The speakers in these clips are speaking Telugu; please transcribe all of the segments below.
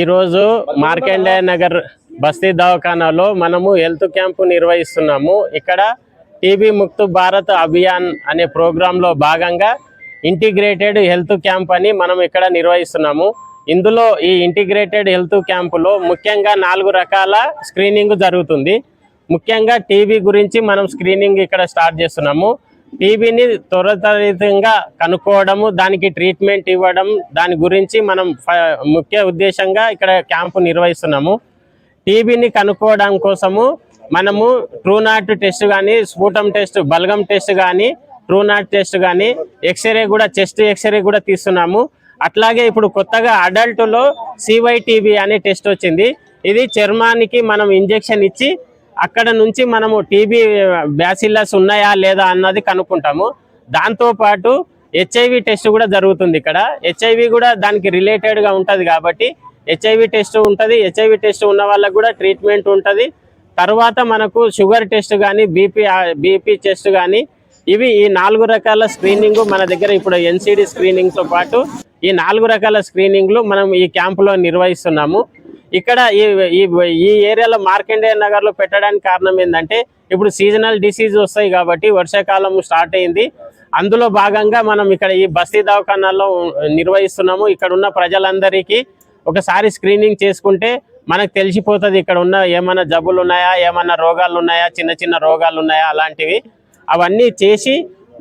ఈరోజు మార్కండే నగర్ బస్తీ దవాఖానాలో మనము హెల్త్ క్యాంపు నిర్వహిస్తున్నాము. ఇక్కడ టీబీ ముక్తు భారత్ అభియాన్ అనే ప్రోగ్రాంలో భాగంగా ఇంటిగ్రేటెడ్ హెల్త్ క్యాంప్ అని మనం ఇక్కడ నిర్వహిస్తున్నాము. ఇందులో ఈ ఇంటిగ్రేటెడ్ హెల్త్ క్యాంపులో ముఖ్యంగా నాలుగు రకాల స్క్రీనింగ్ జరుగుతుంది. ముఖ్యంగా టీబీ గురించి మనం స్క్రీనింగ్ ఇక్కడ స్టార్ట్ చేస్తున్నాము. టీబీని త్వరితగతిగా కనుక్కోవడము దానికి ట్రీట్మెంట్ ఇవ్వడం దాని గురించి మనం ఫ- ముఖ్య ఉద్దేశంగా ఇక్కడ క్యాంపు నిర్వహిస్తున్నాము. టీబీని కనుక్కోవడం కోసము మనము ట్రూనాట్ టెస్ట్ కానీ స్ఫూటం టెస్ట్ బల్గం టెస్ట్ కానీ ట్రూనాట్ టెస్ట్ కానీ ఎక్స్రే కూడా చెస్ట్ ఎక్స్రే కూడా తీస్తున్నాము. అట్లాగే ఇప్పుడు కొత్తగా అడల్ట్లో సివైటీబీ అనే టెస్ట్ వచ్చింది. ఇది చర్మానికి మనం ఇంజెక్షన్ ఇచ్చి అక్కడ నుంచి మనము టీబీ బ్యాసిల్లస్ ఉన్నాయా లేదా అన్నది కనుక్కుంటాము. దాంతో పాటు హెచ్ఐవి టెస్ట్ కూడా జరుగుతుంది ఇక్కడ. హెచ్ఐవి కూడా దానికి రిలేటెడ్గా ఉంటుంది కాబట్టి హెచ్ఐవి టెస్ట్ ఉంటుంది. హెచ్ఐవి టెస్ట్ ఉన్న వాళ్ళకు కూడా ట్రీట్మెంట్ ఉంటుంది. తర్వాత మనకు షుగర్ టెస్ట్ కానీ బీపీ బీపీ టెస్ట్ కానీ ఇవి ఈ నాలుగు రకాల స్క్రీనింగ్ మన దగ్గర ఇప్పుడు ఎన్సిడి స్క్రీనింగ్తో పాటు ఈ నాలుగు రకాల స్క్రీనింగ్లు మనం ఈ క్యాంపులో నిర్వహిస్తున్నాము. ఇక్కడ ఈ ఈ ఏరియాలో మార్కండేయ నగర్లో పెట్టడానికి కారణం ఏంటంటే ఇప్పుడు సీజనల్ డిసీజ్ వస్తాయి కాబట్టి వర్షాకాలం స్టార్ట్ అయింది. అందులో భాగంగా మనం ఇక్కడ ఈ బస్తీ దవాఖానాల్లో నిర్వహిస్తున్నాము. ఇక్కడ ఉన్న ప్రజలందరికీ ఒకసారి స్క్రీనింగ్ చేసుకుంటే మనకు తెలిసిపోతుంది ఇక్కడ ఉన్న ఏమైనా జబ్బులు ఉన్నాయా ఏమైనా రోగాలు ఉన్నాయా చిన్న చిన్న రోగాలు ఉన్నాయా అలాంటివి. అవన్నీ చేసి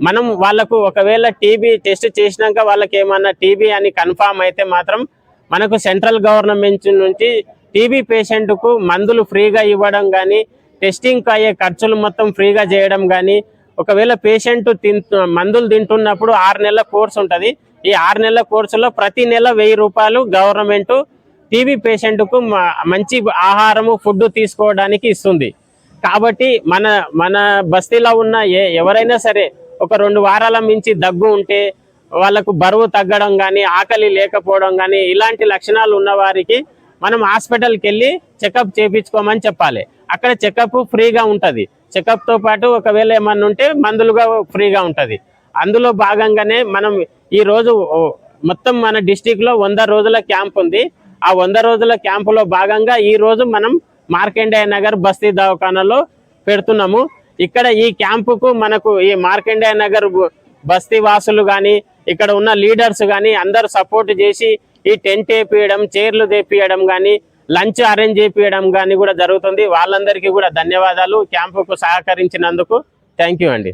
మనం వాళ్ళకు ఒకవేళ టీబీ టెస్ట్ చేసినాక వాళ్ళకి ఏమన్నా టీబీ అని కన్ఫామ్ అయితే మాత్రం మనకు సెంట్రల్ గవర్నమెంట్ నుంచి టీబీ పేషెంట్కు మందులు ఫ్రీగా ఇవ్వడం కానీ టెస్టింగ్ అయ్యే ఖర్చులు మొత్తం ఫ్రీగా చేయడం కానీ ఒకవేళ పేషెంట్ తింటు మందులు తింటున్నప్పుడు ఆరు నెలల కోర్స్ ఉంటుంది. ఈ ఆరు నెలల కోర్సులో ప్రతి నెల వెయ్యి రూపాయలు గవర్నమెంట్ టీబీ పేషెంట్కు మ- మంచి ఆహారము ఫుడ్ తీసుకోవడానికి ఇస్తుంది. కాబట్టి మన మన బస్తీలో ఉన్న ఏ ఎవరైనా సరే ఒక రెండు వారాల మించి దగ్గు ఉంటే వాళ్ళకు బరువు తగ్గడం కానీ ఆకలి లేకపోవడం కానీ ఇలాంటి లక్షణాలు ఉన్న వారికి మనం హాస్పిటల్కి వెళ్ళి చెకప్ చేయించుకోమని చెప్పాలి. అక్కడ చెకప్ ఫ్రీగా ఉంటుంది. చెకప్తో పాటు ఒకవేళ ఏమన్నా ఉంటే మందులుగా ఫ్రీగా ఉంటుంది. అందులో భాగంగానే మనం ఈరోజు మొత్తం మన డిస్టిక్లో వంద రోజుల క్యాంప్ ఉంది. ఆ వంద రోజుల క్యాంపులో భాగంగా ఈరోజు మనం మార్కండేయ నగర్ బస్తీ దవాఖానాలో పెడుతున్నాము. ఇక్కడ ఈ క్యాంపుకు మనకు ఈ మార్కండేయ నగర్ బస్తీ వాసులు కానీ ఇక్కడ ఉన్న లీడర్స్ కానీ అందరు సపోర్ట్ చేసి ఈ టెంట్ వేపియడం చైర్లు తెప్పియడం కానీ లంచ్ అరేంజ్ చేపియడం కానీ కూడా జరుగుతుంది. వాళ్ళందరికీ కూడా ధన్యవాదాలు. క్యాంపుకు సహకరించినందుకు థ్యాంక్ యూ అండి.